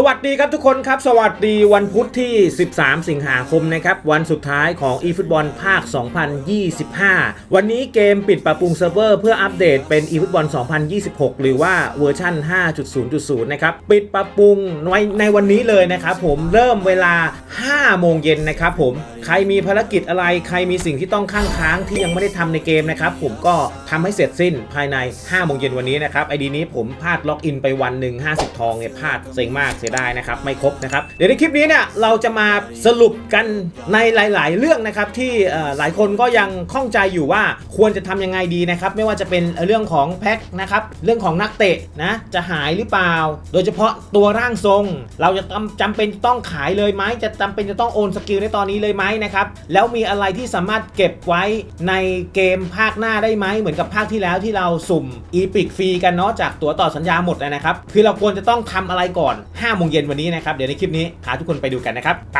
สวัสดีครับทุกคนครับ สวัสดีวันพุธที่ 13 สิงหาคมนะครับ วันสุดท้ายของ eFootball ภาค 2025 วันนี้เกมปิดปรับปรุงเซิร์ฟเวอร์เพื่ออัปเดตเป็น eFootball 2026 หรือว่าเวอร์ชัน5.0.0 นะครับ ปิดปรับปรุงในในวันนี้เลยนะครับผมเริ่มเวลา 5 โมงเย็นนะครับผมใครมีภารกิจอะไรใครมีสิ่งที่ต้องข้างค้างที่ยังไม่ได้ทำในเกมนะครับผมก็ทำให้เสร็จสิ้นภายใน 5 โมงเย็นวันนี้นะครับไอดีนี้ผมพลาดล็อกอินไปวันหนึ่ง50 ทองเนี่ยพลาดเซ็งมากเสียดายนะครับ ไม่ครบนะครับ เดี๋ยวในคลิปนี้เนี่ยเราจะมาสรุปกันในหลาย ๆ เรื่องนะครับที่หลายคนก็ยังข้องใจอยู่ว่าควรจะทำยังไงดีนะครับ ไม่ว่าจะเป็นเรื่องของแพ็คนะครับเรื่องของนักเตะนะจะหายหรือเปล่า โดยเฉพาะตัวร่างทรง เราจะจำจำเป็นต้องขายเลยไหมจะจำเป็นจะต้องโอนสกิลในตอนนี้เลยไหมนะครับแล้วมีอะไรที่สามารถเก็บไว้ในเกมภาคหน้าได้ไหมเหมือนกับภาคที่แล้วที่เราสุ่มอีพิกฟรีกันเนาะจากตัวต่อสัญญาหมดเลยนะครับคือเราควรจะต้องทำอะไรก่อน5โมงเย็นวันนี้นะครับ เดี๋ยวในคลิปนี้พาทุกคนไปดูกันนะครับ ไป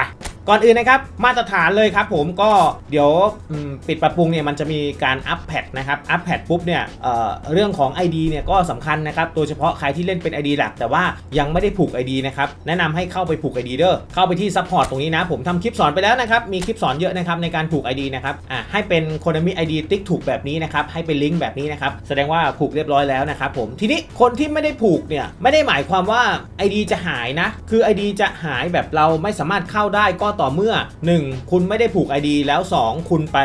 ก่อนอื่นนะครับมาตรฐานเลยครับผมก็เดี๋ยวปิดปรับปรุงเนี่ยมันจะมีการอัปแพดนะครับอัปแพดปุ๊บเนี่ยเเรื่องของ ID เนี่ยก็สำคัญนะครับโดยเฉพาะใครที่เล่นเป็น ID หลัก แต่ว่ายังไม่ได้ผูก ID นะครับแนะนำให้เข้าไปผูก ID เด้อเข้าไปที่ซัพพอร์ตตรงนี้นะผมทำคลิปสอนไปแล้วนะครับมีคลิปสอนเยอะนะครับในการผูก ID นะครับอะให้เป็น Konami ID ติ๊กถูกแบบนี้นะครับให้เป็นลิงก์แบบนี้นะครับแสดงว่าผูกเรียบร้อยแล้วนะครับผมทีนี้คนที่ไม่ได้ผูกเนี่ยไม่ได้หมายความว่า ID จะหายนะคือ ID จะหายแบบเราไม่สามารถเข้าได้ก็ต่อเมื่อ 1. คุณไม่ได้ผูก ID แล้ว 2. คุณไป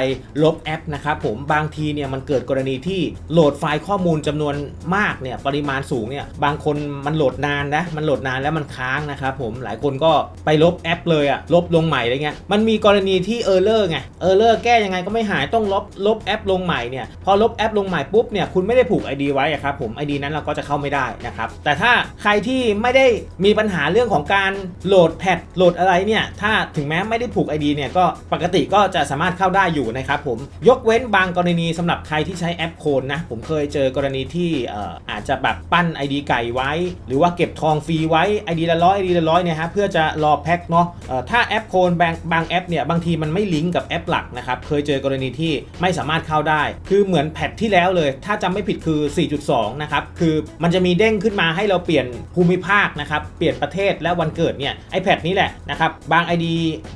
ลบแอปนะครับผมบางทีเนี่ยมันเกิดกรณีที่โหลดไฟล์ข้อมูลจำนวนมากเนี่ยปริมาณสูงเนี่ยบางคนมันโหลดนานนะมันโหลดนานแล้วมันค้างนะครับผมหลายคนก็ไปลบแอปเลยอะลบลงใหม่อะไรเงี้ยมันมีกรณีที่เออร์เลอร์ไงเออร์เลอร์แก้ยังไงก็ไม่หายต้องลบลบแอปลงใหม่เนี่ยพอลบแอปลงใหม่ปุ๊บเนี่ยคุณไม่ได้ผูก ID ไว้ครับผม ID นั้นเราก็จะเข้าไม่ได้นะครับแต่ถ้าใครที่ไม่ได้มีปัญหาเรื่องของการโหลดแพทโหลดอะไรเนี่ยถ้าถึงแม้ไม่ได้ผูก ID เนี่ยก็ปกติก็จะสามารถเข้าได้อยู่นะครับผมยกเว้นบางกรณีสำหรับใครที่ใช้แอปโคนนะผมเคยเจอกรณีที่อออาจจะแบบปั้น ID ไก่ไว้ หรือว่าเก็บทองฟรีไว้ ID ละร้อย ID ละร้อยเนี่ยฮะเพื่อจะรอแพ็คเนาะถ้าแอปโคนบางบางแอปเนี่ยบางทีมันไม่ลิงก์กับแอปหลักนะครับเคยเจอกรณีที่ไม่สามารถเข้าได้ คือเหมือนแพทที่แล้วเลย ถ้าจำไม่ผิดคือ 4.2 นะครับคือมันจะมีเด้งขึ้นมาให้เราเปลี่ยนภูมิภาคนะครับเปลี่ยนประเทศและวันเกิดเนี่ยไอแพดนี้แหละนะครับบาง ID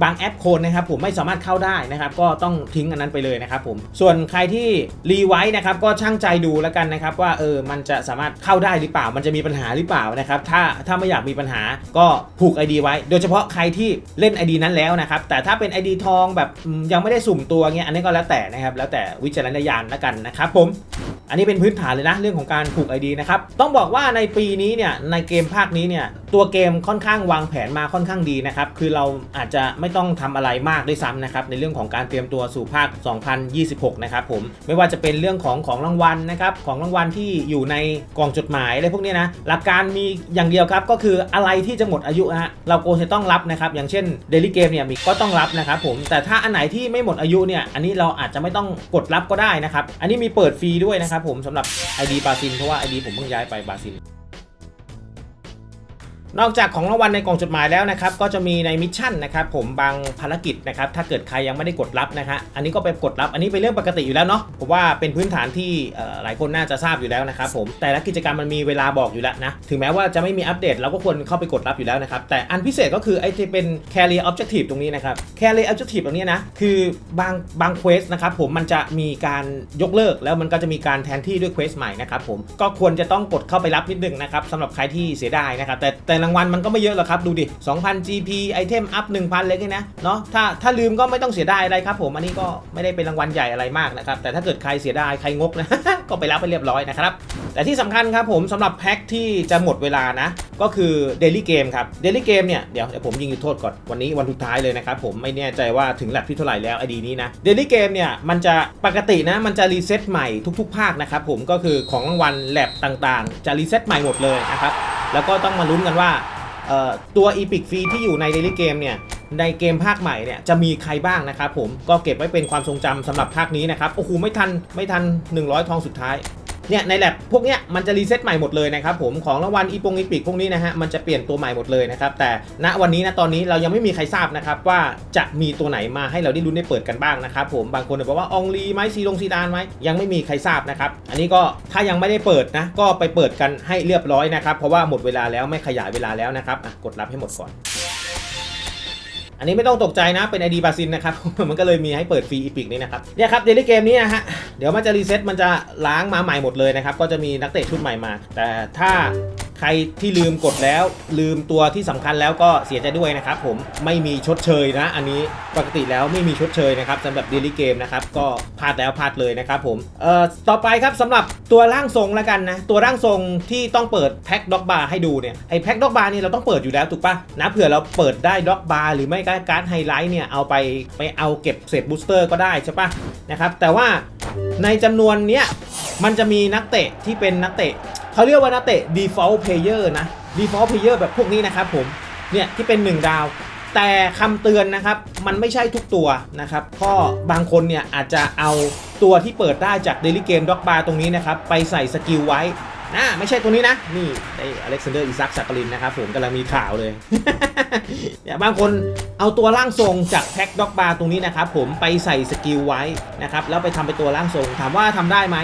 บางแอปโคนนะครับผมไม่สามารถเข้าได้นะครับ ก็ต้องทิ้งอันนั้นไปเลยนะครับผมส่วนใครที่รีไว้นะครับก็ช่างใจดูแล้วกันนะครับ ว่าเออมันจะสามารถเข้าได้หรือเปล่า มันจะมีปัญหาหรือเปล่านะครับถ้าถ้าไม่อยากมีปัญหาก็ผูก ID ไว้ โดยเฉพาะใครที่เล่น ID นั้นแล้วนะครับแต่ถ้าเป็น ID ทองแบบยังไม่ได้สุ่มตัวเงี้ยอันนี้ก็แล้วแต่นะครับแล้วแต่วิจารณญาณแล้วกันนะครับผมอันนี้เป็นพื้นฐานเลยนะเรื่องของการผูก ID นะครับ ต้องบอกว่าในปีนี้เนี่ยในเกมภาคนี้เนี่ยตัวเกมค่อนข้างวางแผนมาค่อนข้างดีนะครับคือเราอาจจะไม่ต้องทำอะไรมากด้วยซ้ำนะครับในเรื่องของการเตรียมตัวสู่ภาค 2026 นะครับผมไม่ว่าจะเป็นเรื่องของของรางวัลนะครับของรางวัลที่อยู่ในกล่องจดหมายอะไรพวกนี้นะหลักการมีอย่างเดียวครับก็คืออะไรที่จะหมดอายุฮะเราโกจะต้องรับนะครับอย่างเช่น Daily Game เนี่ยมีก็ต้องรับนะครับผมแต่ถ้าอันไหนที่ไม่หมดอายุเนี่ยอันนี้เราอาจจะไม่ต้องกดรับก็ได้นะครับอันนี้มีเปิดฟรีด้วยนะครับผมสำหรับ ID บาซินเพราะว่า ID ผมเพิ่งย้ายไปบาซิน นอกจากของรางวัลในกล่องจดหมายแล้วนะครับก็จะมีในมิชชั่นนะครับผมบางภารกิจนะครับถ้าเกิดใครยังไม่ได้กดรับนะฮะอันนี้ก็ไปกดรับอันนี้เป็นเรื่องปกติอยู่แล้วเนาะผมว่าเป็นพื้นฐานที่หลายคนน่าจะทราบอยู่แล้วนะครับผมแต่ละกิจกรรมมันมีเวลาบอกอยู่แล้วนะถึงแม้ว่าจะไม่มีอัปเดตเราก็ควรเข้าไปกดรับอยู่แล้วนะครับแต่อันพิเศษก็คือไอ้ที่เป็น carry objective ตรงนี้นะครับ carry objective ตรงนี้นะคือบางบาง quest นะครับผมมันจะมีการยกเลิก แล้วมันก็จะมีการแทนที่ด้วย quest ใหม่นะครับผมก็ควรจะต้องกดเข้าไปรับนิดนึงนะครับสำหรับใครที่เสียดายนะครับแต่แต่รางวัลมันก็ไม่เยอะหรอกครับ ดูดิ 2,000 GP ไอเทมอัพ 1,000 เลยนะเนาะถ้าถ้าลืมก็ไม่ต้องเสียดายอะไรครับผม อันนี้ก็ไม่ได้เป็นรางวัลใหญ่อะไรมากนะครับ แต่ถ้าเกิดใครเสียดาย ใครงกนะ ก็ไปรับไปเรียบร้อยนะครับ แต่ที่สำคัญครับผมสำหรับแพ็คที่จะหมดเวลานะ ก็คือ Daily Game ครับ Daily Game เนี่ยเดี๋ยวเดี๋ยวผมยิงจุดโทษก่อนวันนี้วันสุดท้ายเลยนะครับผมไม่แน่ใจว่าถึงแลบที่เท่าไหร่แล้วไอดีนี้นะ Daily Game เนี่ยมันจะปกตินะมันจะรีเซ็ตใหม่ทุก ๆ ภาคนะครับผมก็คือของรางวัลแลบต่างๆ จะรีเซ็ตใหม่หมดเลยนะครับแล้วก็ต้องมาลุ้นกันว่าเอ่อตัว Epic f ฟรีที่อยู่ใน Daily Game เนี่ยในเกมภาคใหม่เนี่ยจะมีใครบ้างนะครับผมก็เก็บไว้เป็นความทรงจำสำหรับภาคนี้นะครับ โอ้โห ไม่ทันไม่ทัน 100 ทองสุดท้าย เนี่ยในแลบพวกเนี้ยมันจะรีเซ็ตใหม่หมดเลยนะครับผมของรางวัลอีปงอีปิกพวกนี้นะฮะมันจะเปลี่ยนตัวใหม่หมดเลยนะครับแต่ณวันนี้นะตอนนี้เรายังไม่มีใครทราบนะครับว่าจะมีตัวไหนมาให้เราได้ลุ้นได้เปิดกันบ้างนะครับผมบางคนบอกว่าองลีไหมซีลงซีดานไหมยังไม่มีใครทราบนะครับอันนี้ก็ถ้ายังไม่ได้เปิดนะก็ไปเปิดกันให้เรียบร้อยนะครับเพราะว่าหมดเวลาแล้วไม่ขยายเวลาแล้วนะครับกดรับให้หมดก่อน อันนี้ไม่ต้องตกใจนะเป็น ID บาซินนะครับ มันก็เลยมีให้เปิดฟรีอีพิกนี่นะครับเนี่ยครับเดลี่เกมนี้นะฮะเดี๋ยวมันจะรีเซ็ตมันจะล้างมาใหม่หมดเลยนะครับก็จะมีนักเตะชุดใหม่มา แต่ถ้า ใครที่ลืมกดแล้ว ลืมตัวที่สำคัญแล้วก็เสียใจด้วยนะครับผมไม่มีชดเชยนะ อันนี้ปกติแล้วไม่มีชดเชยนะครับสำหรับเดลี่เกมนะครับก็พลาดแล้วพลาดเลยนะครับผมเอ่อต่อไปครับสำหรับตัวร่างทรงแล้วกันนะตัวร่างทรงที่ต้องเปิดแพ็คด็อกบาร์ให้ดูเนี่ยไอ้แพ็คด็อกบาร์นี่เราต้องเปิดอยู่แล้วถูกปะนะเผื่อเราเปิดได้ด็อกบาร์หรือไม่ก็การ์ดไฮไลท์เนี่ยเอาไปไปเอาเก็บเศษบูสเตอร์ก็ได้ใช่ปะนะครับแต่ว่าในจำนวนเนี้ยมันจะมีนักเตะที่เป็นนักเตะ เขาเรียกว่านักเตะ default player นะ default player แบบพวกนี้นะครับผม เนี่ยที่เป็น 1 ดาว แต่คำเตือนนะครับมันไม่ใช่ทุกตัวนะครับก็บางคนเนี่ยอาจจะเอาตัวที่เปิดได้จาก Daily Game Dog Bar ตรงนี้นะครับไปใส่สกิลไว้นะไม่ใช่ตัวนี้นะ นี่ไออเล็กซานเดอร์อิซักสักกลินนะครับผมกำลังมีข่าวเลยเนี่ยบางคนเอาตัวร่างทรงจากแพ็คด็อกบาร์ตรงนี้นะครับผมไปใส่สกิลไว้นะครับแล้วไปทำเป็นตัวร่างทรง ถามว่าทำได้ไหม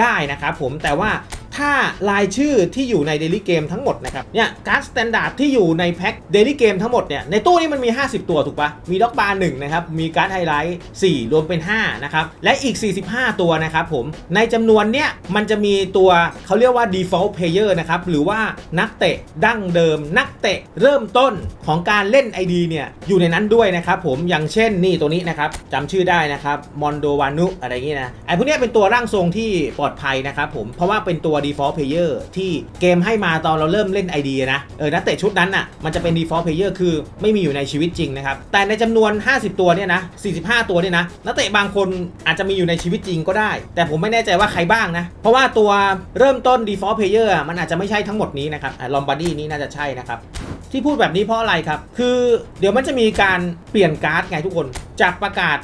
ได้นะครับผมแต่ว่า ถ้ารายชื่อที่อยู่ใน Daily Game ทั้งหมดนะครับ เนี่ยการ์ดสแตนดาร์ดที่อยู่ในแพ็ค Daily Game ทั้งหมดเนี่ย ในตู้นี้มันมี 50 ตัวถูกปะมีด็อกบาร์1นะครับ มีการ์ดไฮไลท์4รวมเป็น 5 นะครับ และอีก 45 ตัวนะครับผม ในจำนวนเนี้ยมันจะมีตัวเขาเรียกว่า default player นะครับ หรือว่านักเตะดั้งเดิม นักเตะเริ่มต้นของการเล่น ID เนี่ยอยู่ในนั้นด้วยนะครับผม อย่างเช่นนี่ตัวนี้นะครับจำชื่อได้นะครับ มอนโดวานุอะไรอย่างงี้นะ ไอ้พวกเนี้ยเป็นตัวร่างทรงที่ปลอดภัยนะครับผม เพราะว่าเป็นตัว default player ที่เกมให้มาตอนเราเริ่มเล่น ID นะเออนักเตะชุดนั้นน่ะมันจะเป็น default player คือไม่มีอยู่ในชีวิตจริงนะครับแต่ในจำนวน 50 ตัวเนี่ยนะ45 ตัวเนี่ยนะนักเตะบางคนอาจจะมีอยู่ในชีวิตจริงก็ได้ แต่ผมไม่แน่ใจว่าใครบ้างนะเพราะว่าตัวเริ่มต้น default player อะมันอาจจะไม่ใช่ทั้งหมดนี้นะครับลอมบาร์ดี้นี้น่าจะใช่นะครับที่พูดแบบนี้เพราะอะไรครับ คือเดี๋ยวมันจะมีการเปลี่ยนการ์ดไงทุกคน จากประกาศ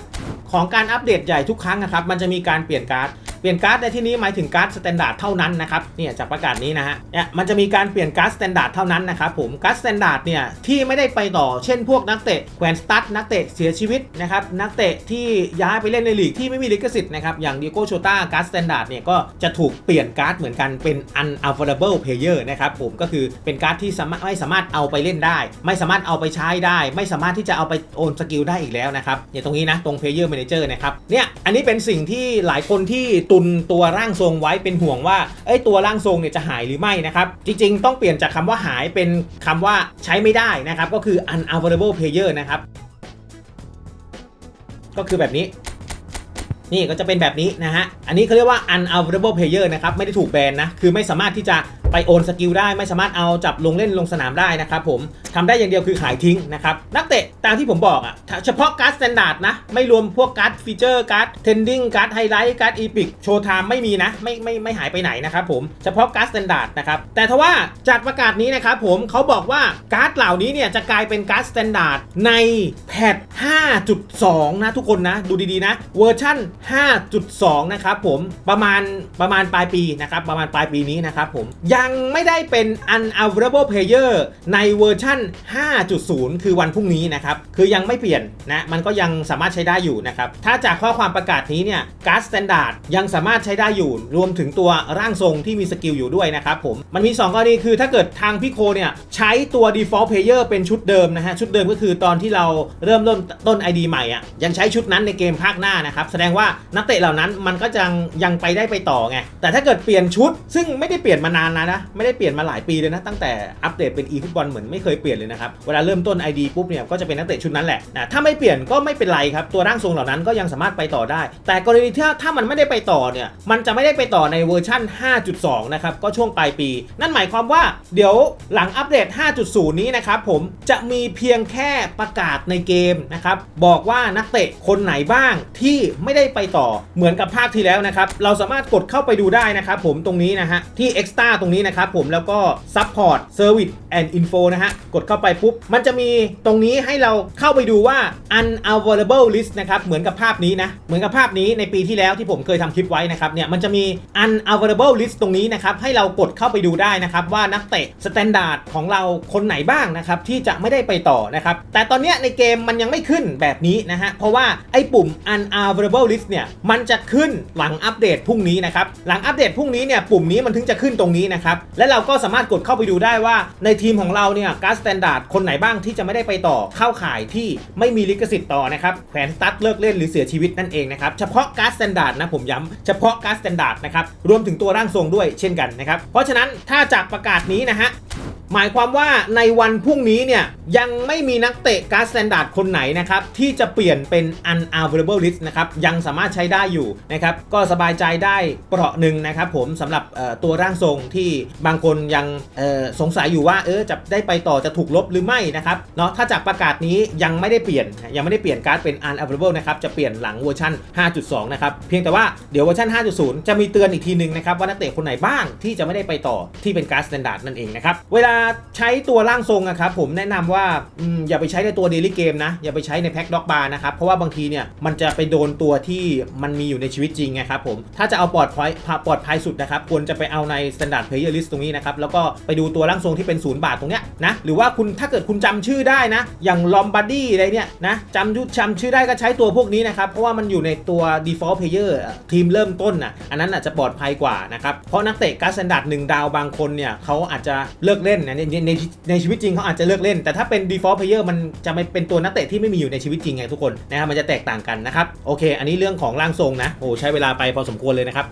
ของการอัปเดตใหญ่ทุกครั้งนะครับ มันจะมีการเปลี่ยนการ์ด เปลี่ยนการ์ดในที่นี้หมายถึงการ์ดสแตนดาร์ดเท่านั้นนะครับเนี่ยจากประกาศนี้นะฮะเนี่ยมันจะมีการเปลี่ยนการ์ดสแตนดาร์ดเท่านั้นนะครับผมการ์ดสแตนดาร์ดเนี่ยที่ไม่ได้ไปต่อเช่นพวกนักเตะแขวนสตั๊ดนักเตะเสียชีวิตนะครับนักเตะที่ย้ายไปเล่นในลีกที่ไม่มีลิขสิทธิ์นะครับอย่างดิโก้โชต้าการ์ดสแตนดาร์ดเนี่ยก็จะถูกเปลี่ยนการ์ดเหมือนกันเป็น unavailable player นะครับผมก็คือเป็นการ์ดที่สามารถไม่สามารถเอาไปเล่นได้ ไม่สามารถเอาไปใช้ได้ ไม่สามารถที่จะเอาไปโอนสกิลได้อีกแล้วนะครับเนี่ยตรงนี้นะตรง player manager นะครับเนี่ยอันนี้เป็นสิ่งที่หลายคนที่ตุนตัวร่างทรงไว้เป็นห่วงว่าเอ้ยตัวร่างทรงเนี่ยจะหายหรือไม่นะครับ จริง ๆ ต้องเปลี่ยนจากคำว่าหายเป็นคำว่าใช้ไม่ได้นะครับ ก็คือ unavailable player นะครับ ก็คือแบบนี้ นี่ก็จะเป็นแบบนี้นะฮะ อันนี้เขาเรียกว่า unavailable player นะครับ ไม่ได้ถูกแบนนะ คือไม่สามารถที่จะ ไปโอนสกิลได้ไม่สามารถเอาจับลงเล่นลงสนามได้นะครับผมทำได้อย่างเดียวคือขายทิ้งนะครับนักเตะตามที่ผมบอกอะ่ะเฉพาะการ์ดสแตนดาร์ดนะไม่รวมพวกการ์ดฟีเจอร์การ์ดเทนดิ้งการ์ดไฮไลท์การ์ดอีพิกโชว์ไทม์ไม่มีนะไม่ไม่ไม่หายไปไหนนะครับผมเฉพาะการ์ดสแตนดาร์ดนะครับแต่ทว่าจากประกาศนี้นะครับผมเขาบอกว่าการ์ดเหล่านี้เนี่ยจะกลายเป็นการ์ดสแตนดาร์ดในแพท5.2 นะทุกคนนะ ดูดีๆนะเวอร์ชั่น 5.2 นะครับผมประมาณประมาณปลายปีนะครับประมาณปลายปีนี้นะครับผมยัังไม่ได้เป็น unavailable player ในเวอร์ชั่น 5.0 คือวันพรุ่งนี้นะครับ คือยังไม่เปลี่ยนนะ มันก็ยังสามารถใช้ได้อยู่นะครับ ถ้าจากข้อความประกาศนี้เนี่ยการ์ดสแตนดาร์ดยังสามารถใช้ได้อยู่ รวมถึงตัวร่างทรงที่มีสกิลอยู่ด้วยนะครับผม มันมี 2 กรณีคือถ้าเกิดทางพี่โคเนี่ยใช้ตัว default player เป็นชุดเดิมนะฮะ ชุดเดิมก็คือตอนที่เราเริ่มต้นต้น ID ใหม่อะ่ะยังใช้ชุดนั้นในเกมภาคหน้านะครับ แสดงว่านักเตะเหล่านั้นมันก็ยังยังไปได้ไปต่อไง แต่ถ้าเกิดเปลี่ยนชุดซึ่งไม่ได้เปลี่ยนมานานนะนะ ไม่ได้เปลี่ยนมาหลายปีเลยนะ ตั้งแต่อัปเดตเป็น e ฟุตบอลเหมือนไม่เคยเปลี่ยนเลยนะครับ เวลาเริ่มต้น ID ปุ๊บเนี่ยก็จะเป็นนักเตะชุดนั้นแหละนะถ้าไม่เปลี่ยนก็ไม่เป็นไรครับ ตัวร่างทรงเหล่านั้นก็ยังสามารถไปต่อได้ แต่กรณีที่ถ้ามันไม่ได้ไปต่อเนี่ย มันจะไม่ได้ไปต่อในเวอร์ชั่น 5.2 นะครับ ก็ช่วงปลายปี นั่นหมายความว่าเดี๋ยวหลังอัปเดต 5.0 นี้นะครับผมจะมีเพียงแค่ประกาศในเกมนะครับบอกว่านักเตะคนไหนบ้างที่ไม่ได้ไปต่อเหมือนกับภาคที่แล้วนะครับเราสามารถกดเข้าไปดูได้นะครับผมตรงนี้นะฮะที่ Extra ตรงนี้นี้นะครับผมแล้วก็ Support Service and Info นะฮะ กดเข้าไปปุ๊บ มันจะมีตรงนี้ให้เราเข้าไปดูว่า unavailable list นะครับเหมือนกับภาพนี้นะ เหมือนกับภาพนี้ในปีที่แล้วที่ผมเคยทำคลิปไว้นะครับเนี่ยมันจะมี unavailable list ตรงนี้นะครับให้เรากดเข้าไปดูได้นะครับว่านักเตะ standard ของเราคนไหนบ้างนะครับที่จะไม่ได้ไปต่อนะครับแต่ตอนนี้ในเกมมันยังไม่ขึ้นแบบนี้นะฮะเพราะว่าไอ้ปุ่ม unavailable list เนี่ยมันจะขึ้นหลังอัปเดตพรุ่งนี้นะครับหลังอัปเดตพรุ่งนี้เนี่ยปุ่มนี้มันถึงจะขึ้นตรงนี้นะครับและเราก็สามารถกดเข้าไปดูได้ว่าในทีมของเราเนี่ยการ์ดสแตนดาร์ดคนไหนบ้างที่จะไม่ได้ไปต่อเข้าข่ายที่ไม่มีลิขสิทธิ์ต่อนะครับแขวนสตั๊ดเลิกเล่นหรือเสียชีวิตนั่นเองนะครับเฉพาะการ์ดสแตนดาร์ดนะผมย้ำเฉพาะการ์ดสแตนดาร์ดนะครับรวมถึงตัวร่างทรงด้วยเช่นกันนะครับเพราะฉะนั้นถ้าจากประกาศนี้นะฮะ หมายความว่าในวันพรุ่งนี้เนี่ยยังไม่มีนักเตะการ์ดสแตนดาร์ดคนไหนนะครับที่จะเปลี่ยนเป็น unavailable list นะครับยังสามารถใช้ได้อยู่นะครับก็สบายใจได้เปราะหนึ่งนะครับผมสำหรับตัวร่างทรงที่บางคนยังสงสัยอยู่ว่าเออจะได้ไปต่อจะถูกลบหรือไม่นะครับเนาะถ้าจากประกาศนี้ยังไม่ได้เปลี่ยนยังไม่ได้เปลี่ยนการ์ดเป็น unavailable นะครับจะเปลี่ยนหลังเวอร์ชัน5.2 นะครับเพียงแต่ว่าเดี๋ยวเวอร์ชัน5.0 จะมีเตือนอีกทีหนึ่งนะครับว่านักเตะคนไหนบ้างที่จะไม่ได้ไปต่อที่เป็นการ์ดสแตนดาร์ดนั่นเองนะครับเวลาใช้ตัวร่างทรงอะครับผมแนะนำว่าอย่าไปใช้ในตัวเดลี่เกมนะ อย่าไปใช้ในแพ็กด็อกบาร์นะครับ เพราะว่าบางทีเนี่ยมันจะไปโดนตัวที่มันมีอยู่ในชีวิตจริงไงครับผม ถ้าจะเอาปลอดภัยปลอดภัยสุดนะครับ ควรจะไปเอาใน Standard Player List ตรงนี้นะครับ แล้วก็ไปดูตัวร่างทรงที่เป็นศูนย์บาทตรงเนี้ยนะ หรือว่าคุณถ้าเกิดคุณจำชื่อได้นะ อย่างลอมบาร์ดี้อะไรเนี่ยนะจำยุจำชื่อได้ก็ใช้ตัวพวกนี้นะครับ เพราะว่ามันอยู่ในตัว default player อะทีมเริ่มต้นอะ อันนั้นอาจจะปลอดภัยกว่านะครับ เพราะนักเตะการ์ดสแตนดาร์ดหนึ่งดาวบางคนเนี่ยเขาอาจจะเลิกเล่นนะในในในชีวิตจริงเขาอาจจะเลือกเล่น แต่ถ้าเป็น default player มันจะไม่เป็นตัวนักเตะที่ไม่มีอยู่ในชีวิตจริงไงทุกคนนะครับมันจะแตกต่างกันนะครับโอเค อันนี้เรื่องของร่างทรงนะโอ้ใช้เวลาไปพอสมควรเลยนะครับ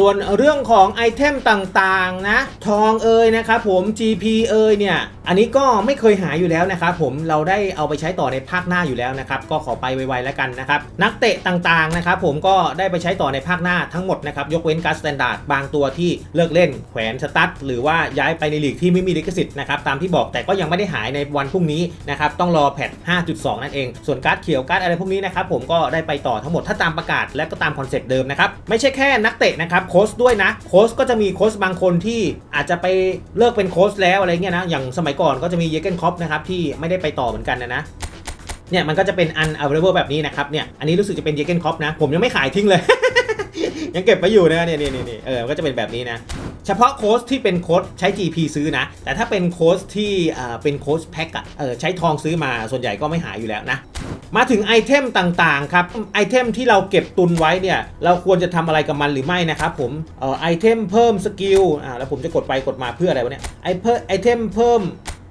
ส่วนเรื่องของไอเทมต่างๆนะทองเอยนะครับผม GP เอยเนี่ยอันนี้ก็ไม่เคยหาอยู่แล้วนะครับผมเราได้เอาไปใช้ต่อในภาคหน้าอยู่แล้วนะครับก็ขอไปไวๆแล้วกันนะครับนักเตะต่างๆนะครับผมก็ได้ไปใช้ต่อในภาคหน้าทั้งหมดนะครับยกเว้นการ์ดสแตนดาร์ดบางตัวที่เลิกเล่นแขวนสตั๊ดหรือว่าย้ายไปในลีกที่ไม่มีลิขสิทธิ์นะครับตามที่บอกแต่ก็ยังไม่ได้หายในวันพรุ่งนี้นะครับต้องรอแพท5.2 นั่นเอง ส่วนการ์ดเขียวการ์ดอะไรพวกนี้นะครับผมก็ได้ไปต่อทั้งหมดถ้าตามประกาศและก็ตามคอนเซ็ปต์เดิมนะครับไม่ใช่แค่นักเตะนะครับโค้ชด้วยนะ โค้ชก็จะมีโค้ชบางคนที่อาจจะไปเลิกเป็นโค้ชแล้วอะไรเงี้ยนะ อย่างสมัยก่อนก็จะมีเยเกนคอปนะครับที่ไม่ได้ไปต่อเหมือนกันนะนะเนี่ยมันก็จะเป็น unavailable แบบนี้นะครับเนี่ยอันนี้รู้สึกจะเป็นเยเกนคอปนะ ผมยังไม่ขายทิ้งเลย ยังเก็บไว้อยู่นะเนี่ยเนี่ยเนี่ยเออก็จะเป็นแบบนี้นะ เฉพาะโค้ชที่เป็นโค้ชใช้ GP ซื้อนะ แต่ถ้าเป็นโค้ชที่อ่าเป็นโค้ชแพ็กอะเออใช้ทองซื้อมาส่วนใหญ่ก็ไม่หายอยู่แล้วนะ มาถึงไอเทมต่างๆครับไอเทมที่เราเก็บตุนไว้เนี่ยเราควรจะทำอะไรกับมันหรือไม่นะครับผมเอ่อไอเทมเพิ่มสกิลอ่าแล้วผมจะกดไปกดมาเพื่ออะไรวะเนี่ยไอเพิ่มไอเทมเพิ่ม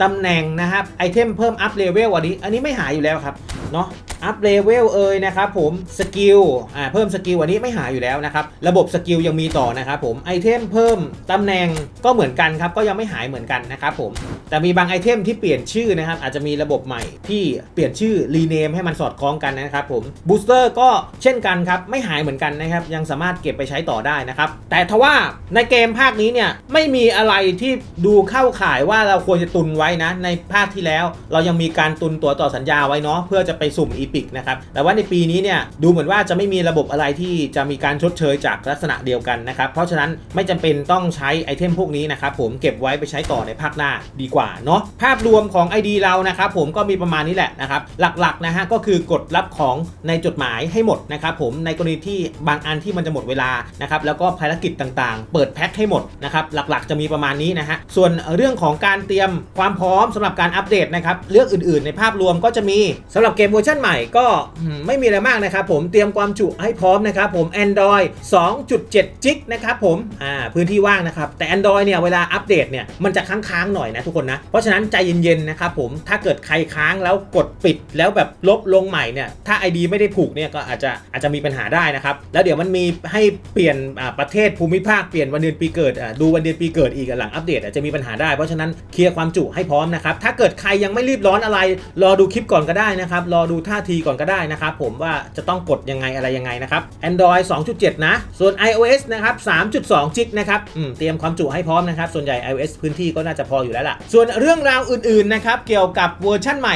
ตำแหน่งนะครับไอเทมเพิ่มอัพเลเวลอันนี้ อันนี้ไม่หายอยู่แล้วครับเนาะอัพเลเวลเอยนะครับผมสกิลอ่าเพิ่มสกิลอันนี้ไม่หายอยู่แล้วนะครับระบบสกิลยังมีต่อนะครับผมไอเทมเพิ่มตำแหน่งก็เหมือนกันครับก็ยังไม่หายเหมือนกันนะครับผมแต่มีบางไอเทมที่เปลี่ยนชื่อนะครับอาจจะมีระบบใหม่ที่เปลี่ยนชื่อรีเนมให้มันสอดคล้องกันนะครับผมบูสเตอร์ก็เช่นกันครับไม่หายเหมือนกันนะครับยังสามารถเก็บไปใช้ต่อได้นะครับแต่ทว่าในเกมภาคนี้เนี่ยไม่มีอะไรที่ดูเข้าข่ายว่าเราควรจะตุนไวนะในภาคที่แล้วเรายังมีการตุนตัวต่อสัญญาไว้เนาะเพื่อจะไปสุ่มอีพิกนะครับแต่ว่าในปีนี้เนี่ยดูเหมือนว่าจะไม่มีระบบอะไรที่จะมีการชดเชยจากลักษณะเดียวกันนะครับเพราะฉะนั้นไม่จำเป็นต้องใช้ไอเทมพวกนี้นะครับผมเก็บไว้ไปใช้ต่อในภาคหน้าดีกว่าเนาะภาพรวมของ ID เรานะครับผมก็มีประมาณนี้แหละนะครับหลักๆนะฮะก็คือกดรับของในจดหมายให้หมดนะครับผมในกรณีที่บางอันที่มันจะหมดเวลานะครับแล้วก็ภารกิจต่างๆ เปิดแพ็คให้หมดนะครับหลักๆ จะมีประมาณนี้นะฮะส่วนเรื่องของการเตรียมความพร้อมสำหรับการอัปเดตนะครับเรื่องอื่นๆ ในภาพรวมก็จะมีสำหรับเกมเวอร์ชันใหม่ก็ไม่มีอะไรมากนะครับผมเตรียมความจุให้พร้อมนะครับผม Android 2.7จิกนะครับผมอ่าพื้นที่ว่างนะครับแต่ Android เนี่ยเวลาอัปเดตเนี่ยมันจะค้างๆหน่อยนะทุกคนนะเพราะฉะนั้นใจเย็นๆนะครับผมถ้าเกิดใครค้างแล้วกดปิดแล้วแบบลบลงใหม่เนี่ยถ้า ID ไม่ได้ผูกเนี่ยก็อาจจะอาจจะมีปัญหาได้นะครับแล้วเดี๋ยวมันมีให้เปลี่ยนประเทศภูมิภาคเปลี่ยนวันเดือนปีเกิดดูวันเดือนปีเกิดอีกหลังอัปเดตอาจจะมีปัญหาได้เพราะฉะนั้นเคลียร์ความจุให้พร้อมนะครับถ้าเกิดใครยังไม่รีบร้อนอะไร รอดูคลิปก่อนก็ได้นะครับรอดูท่าทีก่อนก็ได้นะครับผมว่าจะต้องกดยังไงอะไรยังไงนะครับ Android 2.7 นะ ส่วน iOS นะครับ 3.2 จิกนะครับเตรียมความจุให้พร้อมนะครับ ส่วนใหญ่ iOS พื้นที่ก็น่าจะพออยู่แล้วล่ะ ส่วนเรื่องราวอื่นๆนะครับเกี่ยวกับเวอร์ชั่นใหม่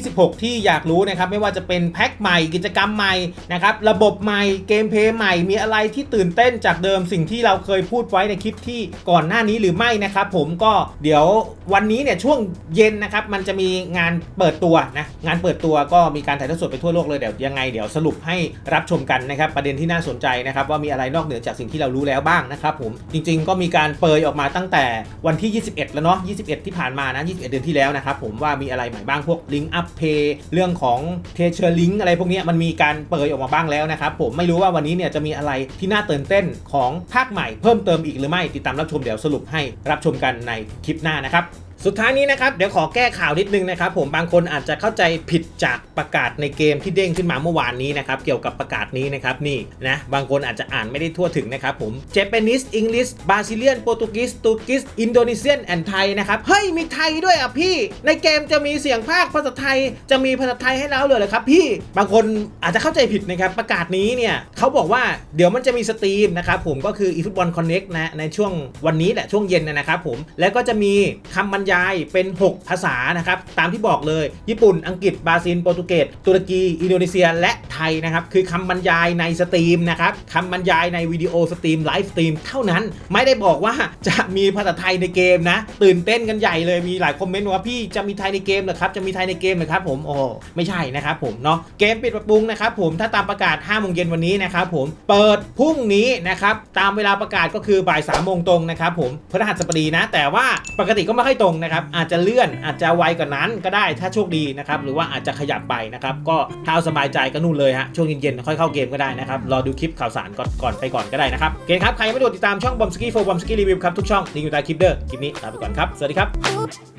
2026 ที่อยากรู้นะครับไม่ว่าจะเป็นแพ็คใหม่กิจกรรมใหม่นะครับระบบใหม่เกมเพลย์ใหม่มีอะไรที่ตื่นเต้นจากเดิมสิ่งที่เราเคยพูดไว้ในคลิปที่ก่อนหน้านี้หรือไม่นะครับผมก็เดี๋ยววันนี้เนี่ยช่วงเย็นนะครับ มันจะมีงานเปิดตัวนะงานเปิดตัวก็มีการถ่ายทอดสดไปทั่วโลกเลยเดี๋ยวยังไงเดี๋ยวสรุปให้รับชมกันนะครับ ประเด็นที่น่าสนใจนะครับ ว่ามีอะไรนอกเหนือจากสิ่งที่เรารู้แล้วบ้างนะครับผมจริง ๆ ก็มีการเปิดออกมาตั้งแต่วันที่ 21 แล้วเนาะ21 ที่ผ่านมานะ21 เดือนที่แล้วนะครับผมว่ามีอะไรใหม่บ้างพวก Link Up Pay เรื่องของ t e a c h e r Link อะไรพวกนี้มันมีการเปิดออกมาบ้างแล้วนะครับผมไม่รู้ว่าวันนี้เนี่ยจะมีอะไรที่น่าตื่นเต้นของภาคใหม่เพิ่มเติมอีกหรือไม่ติดตามรับชมเดี๋ยวสรุปให้รับชมกันในคลิปหน้านะครับ สุดท้ายนี้นะครับ เดี๋ยวขอแก้ข่าวนิดนึงนะครับ ผมบางคนอาจจะเข้าใจผิดจากประกาศในเกมที่เด้งขึ้นมาเมื่อวานนี้นะครับเกี่ยวกับประกาศนี้นะครับนี่นะบางคนอาจจะอ่านไม่ได้ทั่วถึงนะครับผม Japanese English Brazilian Portuguese Turkish Indonesian and Thai นะครับเฮ้ยมีไทยด้วยอะพี่ ในเกมจะมีเสียงภาคภาษาไทย จะมีภาษาไทยให้แล้วเลยเหรอครับพี่บางคนอาจจะเข้าใจผิดนะครับประกาศนี้เนี่ยเขาบอกว่าเดี๋ยวมันจะมีสตรีมนะครับผมก็คือ eFootball Connect นะในช่วงวันนี้แหละช่วงเย็นนะครับผมแล้วก็จะมีคำบรรยายเป็น 6 ภาษานะครับตามที่บอกเลย ญี่ปุ่นอังกฤษบราซิลโปรตุเกสตุรกี อินโดนีเซีย และไทยนะครับคือคำบรรยายในสตรีมนะครับคำบรรยายในวิดีโอสตรีมไลฟ์สตรีมเท่านั้นไม่ได้บอกว่าจะมีภาษาไทยในเกมนะ ตื่นเต้นกันใหญ่เลยมีหลายคอมเมนต์ว่าพี่จะมีไทยในเกมเหรอครับจะมีไทยในเกมเหรอครับผมโอ้ไม่ใช่นะครับผมเนาะเกมปิดปรับปรุงนะครับผมถ้าตามประกาศ5โมงเย็นวันนี้นะครับผมเปิดพรุ่งนี้นะครับตามเวลาประกาศก็คือบ่าย3โมงตรงนะครับผมพฤหัสบดีนะ แต่ว่าปกติก็ไม่ค่อยตรงนะครับอาจจะเลื่อนอาจจะไวกว่านั้นก็ได้ถ้าโชคดีนะครับหรือว่าอาจจะขยับไปนะครับก็ถ้าเอาสบายใจก็นู่นเลยฮะช่วงเย็นๆค่อยเข้าเกมก็ได้นะครับรอดูคลิปข่าวสารก่อนอนไปก่อนก็ได้นะครับเกมครับใครยังไม่กดติดตามช่องบอมสกี้โฟบอมสกี้รีวิวครับทุกช่องลิงก์อยู่ใต้คลิปเด้อคลิปนี้ลาไปก่อนครับสวัสดีครับ